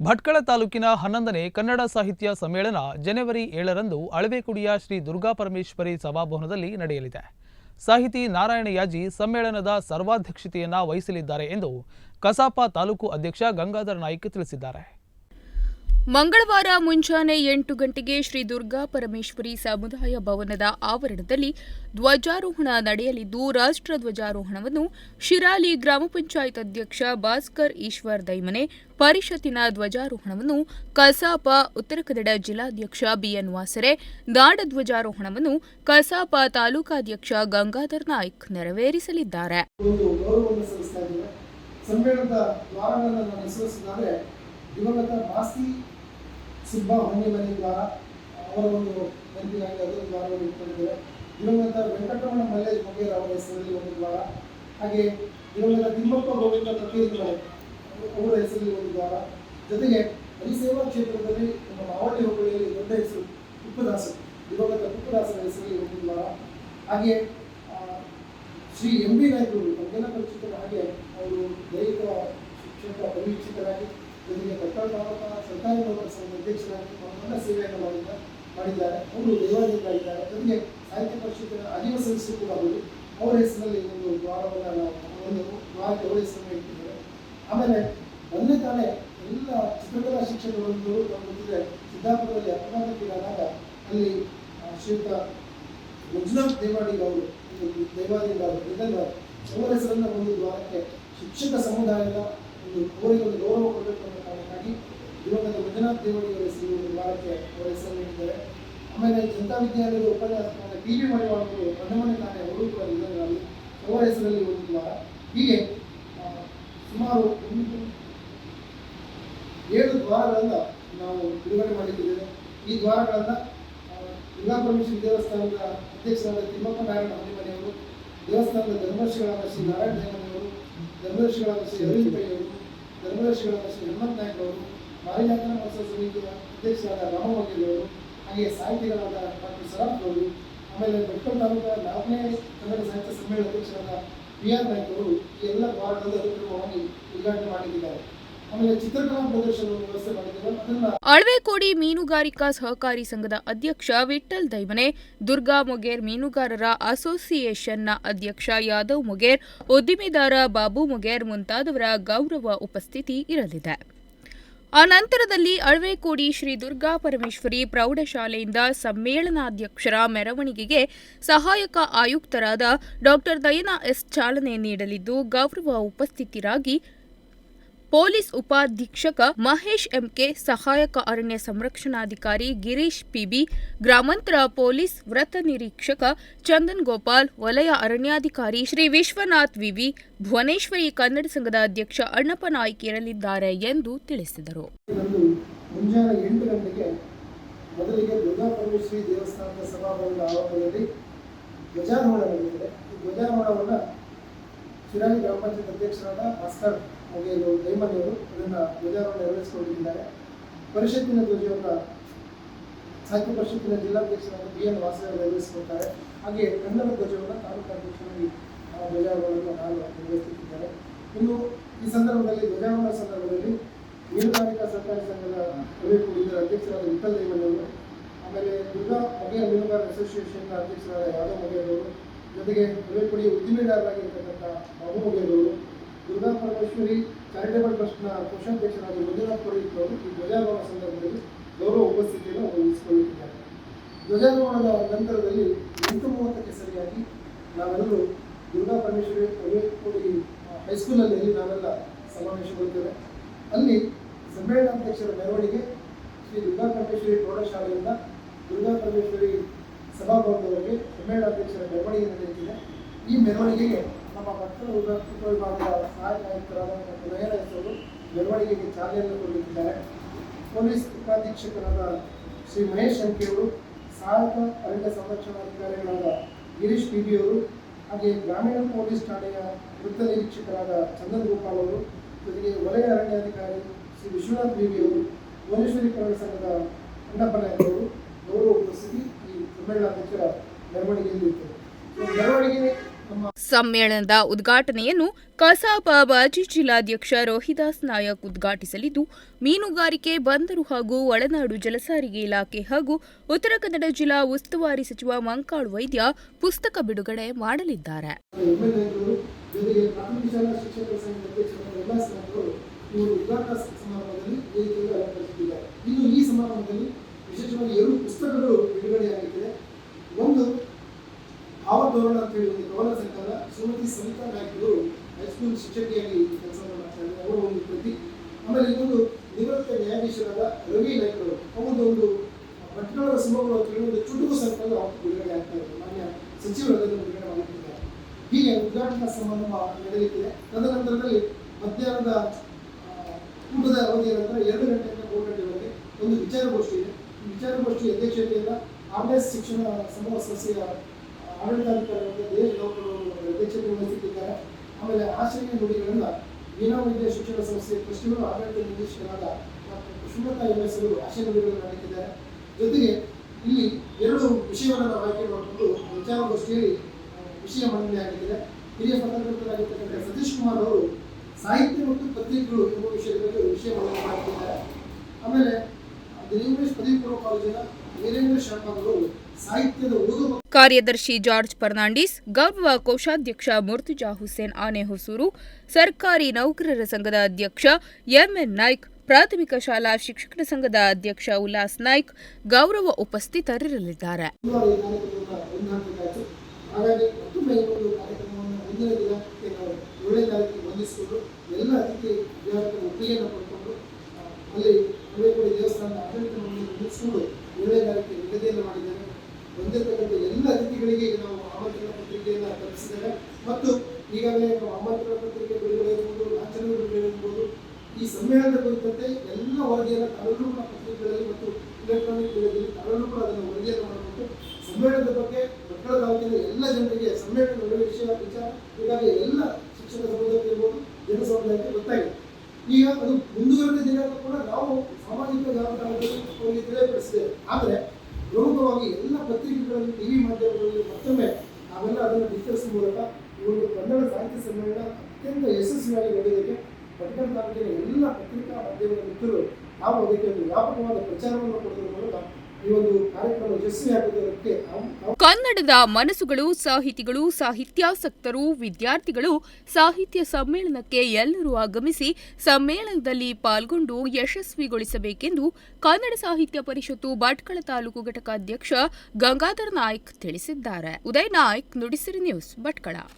ಭಟ್ಕಳ ತಾಲೂಕಿನ ಹನ್ನೊಂದನೇ ಕನ್ನಡ ಸಾಹಿತ್ಯ ಸಮ್ಮೇಳನ ಜನವರಿ ಏಳರಂದು ಅಳವೆಕುಡಿಯ ಶ್ರೀ ದುರ್ಗಾಪರಮೇಶ್ವರಿ ಸಭಾಭವನದಲ್ಲಿ ನಡೆಯಲಿದೆ. ಸಾಹಿತಿ ನಾರಾಯಣ ಯಾಜಿ ಸಮ್ಮೇಳನದ ಸರ್ವಾಧ್ಯಕ್ಷತೆಯನ್ನು ವಹಿಸಲಿದ್ದಾರೆ ಎಂದು ಕಸಾಪ ತಾಲೂಕು ಅಧ್ಯಕ್ಷ ಗಂಗಾಧರ ನಾಯ್ಕ ತಿಳಿಸಿದ್ದಾರೆ. ಮಂಗಳವಾರ ಮುಂಜಾನೆ ಎಂಟು ಗಂಟೆಗೆ ಶ್ರೀ ದುರ್ಗಾ ಪರಮೇಶ್ವರಿ ಸಮುದಾಯ ಭವನದ ಆವರಣದಲ್ಲಿ ಧ್ವಜಾರೋಹಣ ನಡೆಯಲಿದ್ದು, ರಾಷ್ಟ್ರ ಧ್ವಜಾರೋಹಣವನ್ನು ಶಿರಾಲಿ ಗ್ರಾಮ ಪಂಚಾಯತ್ ಅಧ್ಯಕ್ಷ ಭಾಸ್ಕರ್ ಈಶ್ವರ್ ದೈಮನೆ, ಪರಿಷತ್ತಿನ ಧ್ವಜಾರೋಹಣವನ್ನು ಕಸಾಪ, ಉತ್ತರ ಕನ್ನಡ ಜಿಲ್ಲಾಧ್ಯಕ್ಷ ಬಿಎನ್ ವಾಸರೆ, ನಾಡ ಧ್ವಜಾರೋಹಣವನ್ನು ಕಸಾಪ ತಾಲೂಕಾಧ್ಯಕ್ಷ ಗಂಗಾಧರ್ ನಾಯ್ಕ್ ನೆರವೇರಿಸಲಿದ್ದಾರೆ. ಸಮ್ಮೇಳನದ ದ್ವಾರಗಳನ್ನು ದಿವಂಗತ ಸುಬ್ಬ ಹೊನ್ನೆಮನೆ ದ್ವಾರ ಅವರ ಒಂದು ನೆನಪಿಗಾಗಿ ಅದೇ ದ್ವಾರವನ್ನು ಇಟ್ಕೊಂಡಿದ್ದೇವೆ ದಿವಂಗತ ವೆಂಕಟರಮಣ ಮಲ್ಲೇಶ್ ಮೊಗೇರ್ ಅವರ ಹೆಸರಲ್ಲಿ ಒಂದು ದ್ವಾರ, ಹಾಗೆ ದಿವಂಗತ ತಿಮ್ಮಪ್ಪ ಗೋವಿಂದ ಮನೆ, ಅವರ ಹೆಸರಲ್ಲಿ ಒಂದು ದ್ವಾರ. ಜೊತೆಗೆ ಹರಿಸೇವಾ ಕ್ಷೇತ್ರದಲ್ಲಿ ನಮ್ಮ ಮಾವಳ್ಳಿ ಹೋಬಳಿಯಲ್ಲಿ ದೊಡ್ಡ ಹೆಸರು ತುಪ್ಪದಾಸ ದಿವಂಗತ ತುಪ್ಪದಾಸರ ಹೆಸರಲ್ಲಿ ಒಂದು ದ್ವಾರ. ಹಾಗೆ ಶ್ರೀ ಎಂ ಬಿ ನಾಯ್ಕರು ನಮಗೆಲ್ಲ ಪರಿಚಿತರ ಹಾಗೆ ಅವರು ದೈಹಿಕ ಶಿಕ್ಷಕ, ಪರಿವೀಕ್ಷಕರಾಗಿ ಜೊತೆಗೆ ಭಟ್ಕಳ ತಾಲೂಕಾ ಸರ್ಕಾರಿ ನೌಕರ ಸಂಘದ ಅಧ್ಯಕ್ಷರಾಗಿ ನಮ್ಮೆಲ್ಲ ಸೇವೆಯನ್ನು ಮಾಡಿದ ಮಾಡಿದ್ದಾರೆ ಅವರು ದೇವಾಲಯಗಳಾಗಿದ್ದಾರೆ ಜೊತೆಗೆ ಸಾಹಿತ್ಯ ಪರಿಷತ್ತಿನ ಅಧಿವ ಸದಸ್ಯರು ಕೂಡ ಅವರು ಅವರ ಹೆಸರಲ್ಲಿ ಒಂದು ದ್ವಾರವನ್ನು ನಾವು ಒಂದು ದ್ವಾರಕ್ಕೆ ಅವರ ಹೆಸರನ್ನು ಇಟ್ಟಿದ್ದೇವೆ ಆಮೇಲೆ ಮೊನ್ನೆ ತಾನೇ ಎಲ್ಲ ಚಿತ್ರಕಲಾ ಶಿಕ್ಷಕರೊಂದು ನಮ್ಮ ಜೊತೆ ಸಿದ್ದಾಪುರದಲ್ಲಿ ಅಪಘಾತಕ್ಕೀಡಾದಾಗ ಅಲ್ಲಿ ಆ, ಶ್ರೀಯುತ ಮಂಜುನಾಥ್ ದೇವಾಡಿಗ ಅವರು ಒಂದು ದೇವಾಲಯದ ಇದನ್ನು ಅವರ ಹೆಸರನ್ನ ಒಂದು ದ್ವಾರಕ್ಕೆ ಶಿಕ್ಷಕ ಸಮುದಾಯದ ಒಂದು ಅವರಿಗೆ ಒಂದು ಗೌರವ ಕೊಡಬೇಕು ಅನ್ನೋ ಕಾರಣಕ್ಕಾಗಿ ದಿವಂಗತ ಮಂಜುನಾಥ್ ದೇವಾಡಿ ಅವರ ಹೆಸರು ಒಂದು ದ್ವಾರಕ್ಕೆ ಅವರ ಹೆಸರು ನೀಡಿದ್ದಾರೆ. ಆಮೇಲೆ ಜನತಾ ವಿದ್ಯಾಲಯದ ಉಪನ್ಯಾಸಕರಾದ ಟಿ ವಿ ಮಡಿವಾಳರು ಅವರು ಮನೆ ತಾನೇ ಅವರು ಕೂಡ ಅವರ ಹೆಸರಲ್ಲಿ ಒಂದು ವಾರ. ಹೀಗೆ ಸುಮಾರು ಒಂದು ಏಳು ದ್ವಾರಗಳನ್ನು ನಾವು ಬಿಡುಗಡೆ ಮಾಡಿದ್ದೇವೆ. ಈ ದ್ವಾರಗಳನ್ನು ದುರ್ಗಾಪರಮೇಶ್ವರಿ ದೇವಸ್ಥಾನದ ಅಧ್ಯಕ್ಷರಾದ ತಿಮ್ಮಪ್ಪ ನಾರಾಯಣ ಮನೆಯವರು ದೇವಸ್ಥಾನದ ಧರ್ಮರ್ಷಿಗಳಾದ ಶ್ರೀ ನಾರಾಯಣ ಜಯಮನೆಯವರು ಧರ್ಮದರ್ಶಿಗಳಾದ ಶ್ರೀ ಅರವಿಂದ್ ಅವರು, ಧರ್ಮದರ್ಶಿಗಳಾದ ಶ್ರೀ ಹನುಮಂತ ನಾಯ್ಕ ಅವರು ಮಾರಿಜಾತನ ಮಹೋತ್ಸವ ಸಮಿತಿಯ ಅಧ್ಯಕ್ಷರಾದ ರಾಮಮಂಗಲ್ ಅವರು ಹಾಗೆ ಸಾಹಿತಿಗಳಾದ ಡಾಕ್ಟರ್ ಸರಾಫ್ ಅವರು ಆಮೇಲೆ ಭಟ್ಕಳ ತಾಲೂಕಿನ ನಾಲ್ಕನೇ ಕನ್ನಡ ಸಾಹಿತ್ಯ ಸಮ್ಮೇಳನ ಅಧ್ಯಕ್ಷರಾದ ಬಿ ಆರ್ ನಾಯ್ಕ ಅವರು ಈ ಎಲ್ಲ ದ್ವಾರಗಳನ್ನು ಅನುಕ್ರಮವಾಗಿ ಉದ್ಘಾಟನೆ ಮಾಡಿದ್ದಾರೆ. ಅಳವೆಕೋಡಿ ಮೀನುಗಾರಿಕಾ ಸಹಕಾರಿ ಸಂಘದ ಅಧ್ಯಕ್ಷ ವಿಠಲ್ ದೈವನೆ, ದುರ್ಗಾ ಮೊಗೇರ್ ಮೀನುಗಾರರ ಅಸೋಸಿಯೇಷನ್ನ ಅಧ್ಯಕ್ಷ ಯಾದವ್ ಮೊಗೇರ್, ಉದ್ದಿಮೆದಾರ ಬಾಬು ಮೊಗೇರ್ ಮುಂತಾದವರ ಗೌರವ ಉಪಸ್ಥಿತಿ ಇರಲಿದೆ. ಅನಂತರದಲ್ಲಿ ಅಳ್ವೇಕೋಡಿ ಶ್ರೀ ದುರ್ಗಾ ಪರಮೇಶ್ವರಿ ಪ್ರೌಢಶಾಲೆಯಿಂದ ಸಮ್ಮೇಳನಾಧ್ಯಕ್ಷರ ಮೆರವಣಿಗೆಗೆ ಸಹಾಯಕ ಆಯುಕ್ತರಾದ ಡಾಕ್ಟರ್ ದಯನಾ ಎಸ್ ಚಾಲನೆ ನೀಡಲಿದ್ದು ಗೌರವ ಉಪಸ್ಥಿತರಾಗಿ ಪೊಲೀಸ್ ಉಪಾಧೀಕ್ಷಕ ಮಹೇಶ್ ಎಂಕೆ, ಸಹಾಯಕ ಅರಣ್ಯ ಸಂರಕ್ಷಣಾಧಿಕಾರಿ ಗಿರೀಶ್ ಪಿಬಿ, ಗ್ರಾಮಾಂತರ ಪೊಲೀಸ್ ವೃತ್ತ ನಿರೀಕ್ಷಕ ಚಂದನ್ ಗೋಪಾಲ್, ವಲಯ ಅರಣ್ಯಾಧಿಕಾರಿ ಶ್ರೀ ವಿಶ್ವನಾಥ್ ವಿವಿ, ಭುವನೇಶ್ವರಿ ಕನ್ನಡ ಸಂಘದ ಅಧ್ಯಕ್ಷ ಅಣ್ಣಪ್ಪ ನಾಯ್ಕ್ ಇರಲಿದ್ದಾರೆ ಎಂದು ತಿಳಿಸಿದರು. ಧ್ವಜಾರೋಹಣ ನಡೆಯುತ್ತದೆ. ಧ್ವಜಾರೋಹಣವನ್ನು ಶಿರಾಲಿ ಗ್ರಾಮ ಪಂಚಾಯತ್ ಅಧ್ಯಕ್ಷರಾದ ಭಾಸ್ಕರ್ ಮೊಗೇರು ದೈಮನಿಯವರು ಇದನ್ನು ಧ್ವಜಾರೋಹಣ ನೆರವೇರಿಸಿಕೊಂಡಿದ್ದಾರೆ. ಪರಿಷತ್ತಿನ ಧ್ವಜವನ್ನು ಸಾಹಿತ್ಯ ಪರಿಷತ್ತಿನ ಜಿಲ್ಲಾಧ್ಯಕ್ಷರಾದ ಬಿ ಎನ್ ವಾಸವ ನೆರವೇರಿಸಿಕೊಡ್ತಾರೆ. ಹಾಗೆ ಕನ್ನಡ ಧ್ವಜವನ್ನು ತಾಲೂಕು ಅಧ್ಯಕ್ಷರಾಗಿ ಧ್ವಜಾರೋಹಣವನ್ನು ನಾನು ನೆರವೇರಿಸುತ್ತಿದ್ದಾರೆ. ಇನ್ನು ಈ ಸಂದರ್ಭದಲ್ಲಿ ಧ್ವಜಾರೋಹಣ ಸಂದರ್ಭದಲ್ಲಿ ಮೀನುಗಾರಿಕಾ ಸಹಕಾರಿ ಸಂಘದ ಪ್ರವೀಣ್ ಇದರ ಅಧ್ಯಕ್ಷರಾದ ವಿಠಲ್ ದೇವಣ್ಣವರು ಆಮೇಲೆ ದುರ್ಗಾ ಹೊಗೆಯ ಮೀನುಗಾರ ಅಸೋಸಿಯೇಷನ್ನ ಅಧ್ಯಕ್ಷರಾದ ಯಾದವ್ ಮೊಗೇರವರು ಜೊತೆಗೆ ಪ್ರವೀಣ್ ಉದ್ದಿಮೆದಾರರಾಗಿರ್ತಕ್ಕಂಥ ಬಾಬು ಮೊಗೇರವರು ದುರ್ಗಾ ಪರಮೇಶ್ವರಿ ಚಾರಿಟೇಬಲ್ ಟ್ರಸ್ಟ್ನ ಕೋಶಾಧ್ಯಕ್ಷರಾದ ಮಂಜುನಾಥ್ ಪುರೋಹಿತ್ ಅವರು ಈ ಧ್ವಜಾರೋಹಣ ಸಂದರ್ಭದಲ್ಲಿ ಗೌರವ ಉಪಸ್ಥಿತಿಯನ್ನು ವಹಿಸಿಕೊಳ್ಳುತ್ತಿದ್ದಾರೆ. ಧ್ವಜಾರೋಹಣದ ನಂತರದಲ್ಲಿ ಎಂಟು ಮೂವತ್ತಕ್ಕೆ ಸರಿಯಾಗಿ ನಾವೆಲ್ಲರೂ ದುರ್ಗಾ ಪರಮೇಶ್ವರಿ ಪ್ರವೇಶಿ ಹೈಸ್ಕೂಲಲ್ಲಿ ನಾವೆಲ್ಲ ಸಮಾವೇಶಗೊಳ್ತೇವೆ. ಅಲ್ಲಿ ಸಮ್ಮೇಳನಾಧ್ಯಕ್ಷರ ಮೆರವಣಿಗೆ ಶ್ರೀ ದುರ್ಗಾ ಪರಮೇಶ್ವರಿ ಪ್ರೌಢಶಾಲೆಯಿಂದ ದುರ್ಗಾ ಪರಮೇಶ್ವರಿ ಸಭಾಭವನದವರೆಗೆ ಸಮ್ಮೇಳನಾಧ್ಯಕ್ಷರ ಮೆರವಣಿಗೆ ನಡೆಯುತ್ತಿದೆ. ಈ ಮೆರವಣಿಗೆಗೆ ನಮ್ಮ ಮಕ್ಕಳು ಉಪ ಮಾಡುವ ಸಹಾಯಕ ಆಯುಕ್ತರಾದ ಡಾಕ್ಟರ್ ನಯನ ಎಸ್ ಅವರು ಮೆರವಣಿಗೆಗೆ ಚಾಲನೆಯನ್ನು ಕೊಟ್ಟಿದ್ದಾರೆ. ಪೊಲೀಸ್ ಉಪಾಧೀಕ್ಷಕರಾದ ಶ್ರೀ ಮಹೇಶ್ ಅಂಕಿಯವರು ಸಹಾಯಕ ಅರಣ್ಯ ಸಂರಕ್ಷಣಾಧಿಕಾರಿಗಳಾದ ಗಿರೀಶ್ ಪಿಬಿಯವರು ಹಾಗೆ ಗ್ರಾಮೀಣ ಪೊಲೀಸ್ ಠಾಣೆಯ ವೃತ್ತ ನಿರೀಕ್ಷಕರಾದ ಚಂದನ್ ಗೋಪಾಲ್ ಅವರು, ಜೊತೆಗೆ ವಲಯ ಅರಣ್ಯಾಧಿಕಾರಿ ಶ್ರೀ ವಿಶ್ವನಾಥ್ ಬಿಬಿಯವರು ಭುವನೇಶ್ವರಿ ಕನ್ನಡ ಸಂಘದ ಅಣ್ಣಪ್ಪ ನಾಯ್ಕ ಅವರು ಗೌರವ ಉಪಸ್ಥಿತಿ ಈ ಸಮ್ಮೇಳನಾಧ್ಯಕ್ಷರ ಮೆರವಣಿಗೆಯಲ್ಲಿ ಇರ್ತದೆ ಮೆರವಣಿಗೆ ಸಮ್ಮೇಳನದ ಉದ್ಘಾಟನೆಯನ್ನು ಕಸಾಪ ಮಾಜಿ ಜಿಲ್ಲಾಧ್ಯಕ್ಷ ರೋಹಿದಾಸ್ ನಾಯಕ್ ಉದ್ಘಾಟಿಸಲಿದ್ದು, ಮೀನುಗಾರಿಕೆ, ಬಂದರು ಹಾಗೂ ಒಳನಾಡು ಜಲಸಾರಿಗೆ ಇಲಾಖೆ ಹಾಗೂ ಉತ್ತರ ಕನ್ನಡ ಜಿಲ್ಲಾ ಉಸ್ತುವಾರಿ ಸಚಿವ ಮಂಕಾಳು ವೈದ್ಯ ಪುಸ್ತಕ ಬಿಡುಗಡೆ ಮಾಡಲಿದ್ದಾರೆ. ಒಂದು ಭಾವಧೋರಣ ಅಂತ ಹೇಳಿ ಒಂದು ಸರ್ಕಾರ ಶ್ರೀಮತಿ ಸವಿತಾ ನಾಯ್ಕರು ಹೈಸ್ಕೂಲ್ ಶಿಕ್ಷಕಿಯಾಗಿ ಕೆಲಸವನ್ನು ಮಾಡ್ತಾ ಅವರ ಒಂದು ಕೃತಿ ಆಮೇಲೆ ಇನ್ನೊಂದು ನಿವೃತ್ತ ನ್ಯಾಯಾಧೀಶರಾದ ರವಿ ನಾಯ್ಕರು ಅವರದ್ದು ಒಂದು ಪಟ್ಟಣದ ಸುಮಗಳು ಅಂತ ಹೇಳಿ ಒಂದು ಚುಟುಕು ಅವತ್ತು ಬಿಡುಗಡೆ ಆಗ್ತಾ ಇದೆ ಮಾನ್ಯ ಸಚಿವರಲ್ಲಿ ಬಿಡುಗಡೆ ಮಾಡುತ್ತಿದ್ದಾರೆ. ಹೀಗೆ ಉದ್ಘಾಟನಾ ಸಮಾರಂಭ ನಡೆಯುತ್ತಿದೆ ತದನಂತರದಲ್ಲಿ ಮಧ್ಯಾಹ್ನದ ಊಟದ ಅವಧಿಯ ನಂತರ ಎರಡು ಗಂಟೆಯಿಂದ ಮೂರು ಗಂಟೆವರೆಗೆ ಒಂದು ವಿಚಾರಗೋಷ್ಠಿ ಇದೆ. ವಿಚಾರಗೋಷ್ಠಿ ಅಧ್ಯಕ್ಷತೆಯಿಂದ ಆರ್ ಎಸ್ ಶಿಕ್ಷಣ ಸಮೂಹ ಸಂಸ್ಥೆಯ ಆ, ಆಡಳಿತಾಧಿಕಾರಿಯಾದ ದೇಶ ಅಧ್ಯಕ್ಷತೆ ವಹಿಸುತ್ತಿದ್ದಾರೆ ಆಮೇಲೆ ಆಶ್ರಯ ನುಡಿಗಳಿಂದ ಏನೋ ವೈದ್ಯ ಶಿಕ್ಷಣ ಸಂಸ್ಥೆ ಪ್ರಶ್ನೆಗಳು ಆಡಳಿತ ನಿರ್ದೇಶಕರಾದ ಡಾಕ್ಟರ್ ಎಂ ಎಸ್ ಅವರು ನುಡಿಗಳನ್ನು ನಡೆಸಿದ್ದಾರೆ ಜೊತೆಗೆ ಇಲ್ಲಿ ಎರಡು ವಿಷಯವನ್ನು ನಾವು ಆಯ್ಕೆ ಮಾಡಿಕೊಂಡು ವಿಚಾರಗೋಷ್ಠಿಯಲ್ಲಿ ವಿಷಯ ಮಂಡನೆ ಆಗಿದೆ ಹಿರಿಯ ಪತ್ರಕರ್ತರಾಗಿರ್ತಕ್ಕಂಥ ಸತೀಶ್ ಕುಮಾರ್ ಅವರು ಸಾಹಿತ್ಯ ಮತ್ತು ಪತ್ರಿಕೆಗಳು ಎಂಬ ವಿಷಯದ ಬಗ್ಗೆ ವಿಷಯ ಮಂಡನೆ ಮಾಡಿದ್ದಾರೆ ಆಮೇಲೆ ಇಂಗ್ಲಿಷ್ ಪದವಿ ಪೂರ್ವ ಕಾಲೇಜಿನ ವೀರೇಂದ್ರ ಶರ್ಮಾ ಅವರು ಕಾರ್ಯದರ್ಶಿ ಜಾರ್ಜ್ ಫರ್ನಾಂಡಿಸ್ ಗೌರವ ಕೋಶಾಧ್ಯಕ್ಷ ಮುರ್ತುಜಾ ಹುಸೇನ್ ಆನೆಹೊಸೂರು ಸರ್ಕಾರಿ ನೌಕರರ ಸಂಘದ ಅಧ್ಯಕ್ಷ ಎಂಎನ್ ನಾಯ್ಕ್ ಪ್ರಾಥಮಿಕ ಶಾಲಾ ಶಿಕ್ಷಕರ ಸಂಘದ ಅಧ್ಯಕ್ಷ ಉಲ್ಲಾಸ್ ನಾಯ್ಕ್ ಗೌರವ ಉಪಸ್ಥಿತರಿರಲಿದ್ದಾರೆ. ಗುರುವಾರ ಈ ಕಾರ್ಯಕ್ರಮವನ್ನು ಹೊಂದಾಣಿಕೆಯಾಯಿತು ಹಾಗಾಗಿ ಮತ್ತೊಮ್ಮೆ ಈ ಒಂದು ಕಾರ್ಯಕ್ರಮವನ್ನು ಮುಂದಿನ ದಿನಕ್ಕೆ ನಾವು ಏಳನೇ ತಾರೀಕಿಗೆ ಹೊಂದಿಸಿಕೊಂಡು ಎಲ್ಲ ಅತಿಥಿ ವಿದ್ಯಾರ್ಥಿಗಳ ಒಪ್ಪಿಗೆಯನ್ನು ಪಡ್ಕೊಂಡು ಆ, ಅಲ್ಲಿ ಹಳೇಕೋಡಿ ದೇವಸ್ಥಾನದ ಆಡಳಿತ ಮಂಡಳಿ ಮುಗಿಸ್ಕೊಂಡು ಏಳನೇ ತಾರೀಕಿಗೆ ನಿಗದಿಯನ್ನು ಮಾಡಿದ್ದೇವೆ ಬಂದಿರತಕ್ಕಂಥ ಎಲ್ಲ ಅತಿಥಿಗಳಿಗೆ ಈಗ ನಾವು ಆಮಂತ್ರಣ ಪತ್ರಿಕೆಯನ್ನು ತಲುಪಿಸಿದ್ದೇವೆ ಮತ್ತು ಈಗಾಗಲೇ ನಾವು ಆಮಂತ್ರಣ ಪತ್ರಿಕೆ ಬಿಡುಗಡೆ ಇರ್ಬೋದು ಲಾಂಛನ ಬಿಡುಗಡೆ ಇರ್ಬೋದು ಈ ಸಮ್ಮೇಳನದ ಕುರಿತಂತೆ ಎಲ್ಲ ವರದಿಯನ್ನು ಕೂಡ ಪತ್ರಿಕೆಗಳಲ್ಲಿ ಮತ್ತು ಇಲೆಕ್ಟ್ರಾನಿಕ್ ಮೀಡಿಯಾದಲ್ಲಿ ತಾವೆಲ್ಲರೂ ಕೂಡ ಅದನ್ನು ವರದಿಯನ್ನು ಮಾಡಬೇಕು. ಸಮ್ಮೇಳನದ ಬಗ್ಗೆ ಮಕ್ಕಳ ತಾಲೂಕಿನ ಎಲ್ಲ ಜನರಿಗೆ ಸಮ್ಮೇಳನದ ಒಳ್ಳೆಯ ವಿಷಯ, ವಿಚಾರ ಈಗಾಗಲೇ ಎಲ್ಲ ಶಿಕ್ಷಣ ಸಮುದಾಯಕ್ಕೆ ಇರ್ಬೋದು, ಜನ ಸಮುದಾಯಕ್ಕೆ ಗೊತ್ತಾಗಿದೆ. ಈಗ ಅದು ಮುಂದುವರೆದ ದಿನಗಳು ಕೂಡ ನಾವು ಸಾಮಾಜಿಕ ಜಾಲತಾಣದಲ್ಲಿ ಅವರಿಗೆ ತಿಳಿಯಪಡಿಸಿದ್ದೇವೆ. ಆದರೆ ಪ್ರಮುಖವಾಗಿ ಎಲ್ಲ ಪತ್ರಿಕೆಗಳಲ್ಲಿ, ಟಿವಿ ಮಾಧ್ಯಮಗಳಲ್ಲಿ ಮತ್ತೊಮ್ಮೆ ನಾವೆಲ್ಲ ಅದನ್ನು ಡಿಸ್ಕಸ್ ಮೂಲಕ ಈ ಒಂದು ಕನ್ನಡ ಸಾಹಿತ್ಯ ಅತ್ಯಂತ ಯಶಸ್ವಿಯಾಗಿ ನಡೆಯೋದಕ್ಕೆ ಪಟ್ಟಣ ತಾಲೂಕಿನ ಎಲ್ಲ ಪತ್ರಿಕಾ ಮಾಧ್ಯಮದ ಮಿತ್ರರು ನಾವು ಅದಕ್ಕೆ ಒಂದು ವ್ಯಾಪಕವಾದ ಪ್ರಚಾರವನ್ನು ಕೊಡುವ ಮೂಲಕ ಈ ಒಂದು ಕಾರ್ಯಕ್ರಮ ಕನ್ನಡದ ಮನಸ್ಸುಗಳು, ಸಾಹಿತಿಗಳು, ಸಾಹಿತ್ಯಾಸಕ್ತರು, ವಿದ್ಯಾರ್ಥಿಗಳು ಸಾಹಿತ್ಯ ಸಮ್ಮೇಳನಕ್ಕೆ ಎಲ್ಲರೂ ಆಗಮಿಸಿ ಸಮ್ಮೇಳನದಲ್ಲಿ ಪಾಲ್ಗೊಂಡು ಯಶಸ್ವಿಗೊಳಿಸಬೇಕೆಂದು ಕನ್ನಡ ಸಾಹಿತ್ಯ ಪರಿಷತ್ತು ಭಟ್ಕಳ ತಾಲೂಕು ಘಟಕ ಅಧ್ಯಕ್ಷ ಗಂಗಾಧರ್ ನಾಯ್ಕ್ ತಿಳಿಸಿದ್ದಾರೆ. ಉದಯ್ ನಾಯ್ಕ್ ನುಡಿಸಿರಿ ನ್ಯೂಸ್ ಭಟ್ಕಳ